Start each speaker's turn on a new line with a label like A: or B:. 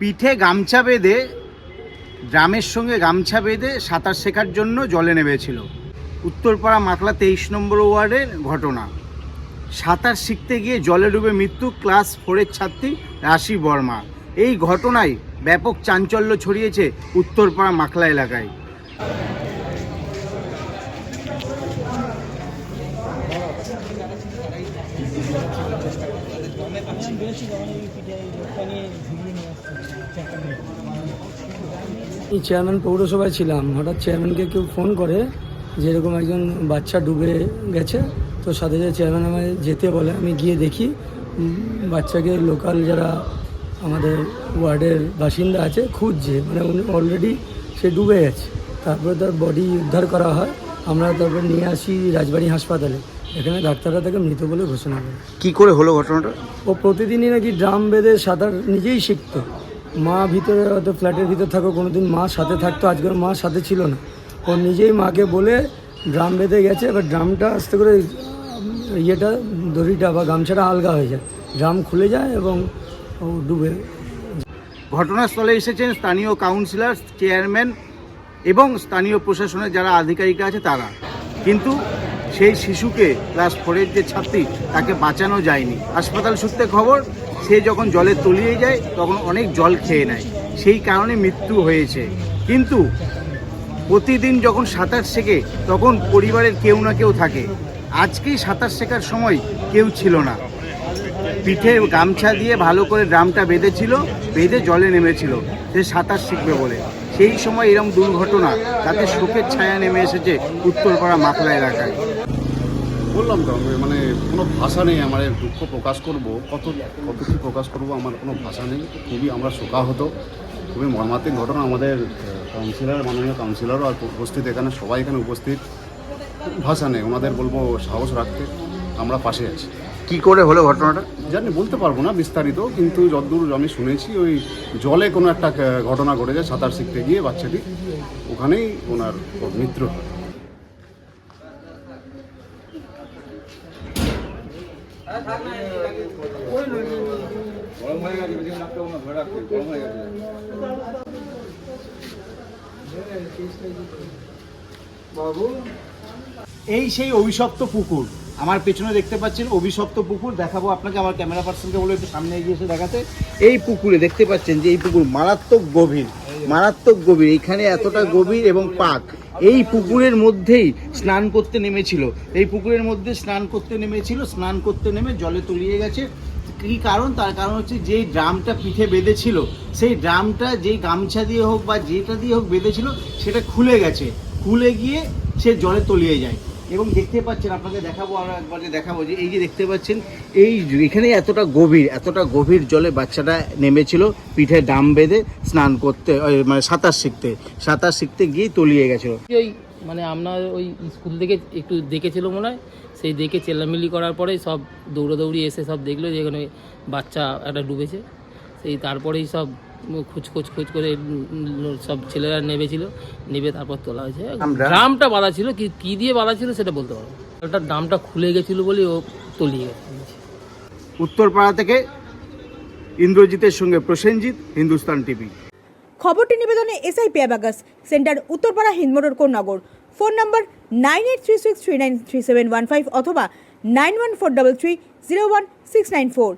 A: পিঠে গামছা বেঁধে, ড্রামের সঙ্গে গামছা বেঁধে সাঁতার শেখার জন্য জলে নেমেছিল। উত্তরপাড়া মাকলা তেইশ নম্বর ওয়ার্ডের ঘটনা। সাঁতার শিখতে গিয়ে জলে ডুবে মৃত্যু ক্লাস ফোরের ছাত্রী রাশি বর্মা। এই ঘটনায় ব্যাপক চাঞ্চল্য ছড়িয়েছে উত্তরপাড়া মাকলা এলাকায়।
B: এই চেয়ারম্যান পৌরসভায় ছিলাম। হঠাৎ চেয়ারম্যানকে কেউ ফোন করে যে এরকম একজন বাচ্চা ডুবে গেছে তো সাথে সাথে চেয়ারম্যান আমায় যেতে বলে আমি গিয়ে দেখি বাচ্চাকে লোকাল যারা আমাদের ওয়ার্ডের বাসিন্দা আছে খুঁজছে। মানে উনি অলরেডি সে ডুবে গেছে। তারপরে তার বডি উদ্ধার করা হয়। আমরা তারপর নিয়ে আসি রাজবাড়ি হাসপাতালে। এখানে ডাক্তাররা তাকে মৃত বলে ঘোষণা করে।
A: কি করে হলো ঘটনাটা?
B: ও প্রতিদিনই নাকি ড্রাম বেঁধে সাঁতার নিজেই শিখতো। মা ভিতরে হয়তো ফ্ল্যাটের ভিতরে থাকো, কোনোদিন মা সাথে থাকতো আজকের মা সাথে ছিল না। ও নিজেই মাকে বলে ড্রাম বেঁধে গেছে, এবার ড্রামটা আস্তে করে ইয়েটা, দড়িটা বা গামছাটা আলগা হয়ে যায়। ড্রাম খুলে যায় এবং ও ডুবে
A: ঘটনাস্থলে এসেছেন স্থানীয় কাউন্সিলর চেয়ারম্যান এবং স্থানীয় প্রশাসনের যারা আধিকারিক আছে তারা। কিন্তু সেই শিশুকে ক্লাস ফোরের যে ছাত্রী, তাকে বাঁচানো যায়নি। হাসপাতাল সূত্রে খবর সে যখন জলে তলিয়ে যায়, তখন অনেক জল খেয়ে নেয়। সেই কারণে মৃত্যু হয়েছে। কিন্তু প্রতিদিন যখন সাঁতার শেখে, তখন পরিবারের কেউ না কেউ থাকে। আজকেই সাঁতার শেখার সময় কেউ ছিল না। পিঠে গামছা দিয়ে ভালো করে ড্রামটা বেঁধেছিল, বেঁধে জলে নেমেছিল। সে সাঁতার শিখবে বলে। সেই সময় এরকম দুর্ঘটনা তাতে শোকের ছায়া নেমে এসেছে উত্তরপাড়া মাখলা এলাকায়।
C: বললাম তো আমি মানে কোনো ভাষা নেই আমার দুঃখ প্রকাশ করব। কত কত কী প্রকাশ করব আমার কোনো ভাষা নেই। খুবই আমরা শোকাহত। খুবই মর্মান্তিক ঘটনা আমাদের কাউন্সিলর মাননীয় কাউন্সিলরও আর উপস্থিত এখানে সবাই এখানে উপস্থিত। ভাষা নেই ওনাদের বলব সাহস রাখতে আমরা পাশে আছি।
A: কি করে হলো ঘটনাটা?
C: জানি বলতে পারব না বিস্তারিত কিন্তু যতদূর আমি শুনেছি ওই জলে কোনো একটা ঘটনা ঘটেছে সাঁতার শিখতে গিয়ে বাচ্চাটি ওখানেই ওনার মৃত্যু হয়
A: এই সেই অভিশপ্ত পুকুর। আমার পেছনে দেখতে পাচ্ছেন অভিশপ্ত পুকুর। দেখাবো আপনাকে, আমার ক্যামেরা পার্সনকে বলে একটু সামনে এগিয়ে এসে দেখাতে। এই পুকুরে দেখতে পাচ্ছেন যে এই পুকুর মারাত্মক গভীর মারাত্মক গভীর। এখানে এতটা গভীর এবং পাক। এই পুকুরের মধ্যেই স্নান করতে নেমেছিল। এই পুকুরের মধ্যে স্নান করতে নেমেছিল, স্নান করতে নেমে জলে তলিয়ে গেছে। কী কারণ? তার কারণ হচ্ছে যেই ড্রামটা পিঠে বেঁধেছিল, সেই ড্রামটা যেই গামছা দিয়ে হোক বা যেটা দিয়ে হোক বেঁধেছিল, সেটা খুলে গেছে। খুলে গিয়ে সে জলে তলিয়ে যায়। এবং দেখতে পাচ্ছেন আপনাকে দেখাবো, আরও একবার যে দেখাবো, যে এই যে দেখতে পাচ্ছেন, এই এখানে এতটা গভীর এতটা গভীর জলে বাচ্চাটা নেমেছিল, পিঠে ডাম বেঁধে স্নান করতে মানে সাঁতার শিখতে সাঁতার শিখতে গিয়ে তলিয়ে গেছিল।
D: ওই মানে আমরা ওই স্কুল থেকে একটু দেখেছিল মনে হয়, সেই দেখে চেল্লামিল্লি করার পরে সব দৌড়াদৌড়ি এসে সব দেখল যে এখানে বাচ্চা একটা ডুবেছে, সেই তারপরেই সব খুঁজ খুঁজ খুঁজ করে সব ছেলেরা নেমেছিল নেবে তারপর তোলা হয়েছে। ড্রামটা বাঁধা ছিল কি কী দিয়ে বাঁধা ছিল সেটা বলতে পারব। ওটা ড্রামটা খুলে গেছিল বলে ও তলিয়ে গেছে।
A: উত্তরপাড়া থেকে ইন্দ্রজিতের সঙ্গে প্রসেনজিৎ হিন্দুস্তান টিভি।
E: খবরটি নিবেদনে SI পেয়াবাগাস centre Uttarpara Hindmotor Konnagar phone number nine eight three six three nine three seven one five অথবা nine one four double three zero one six nine four.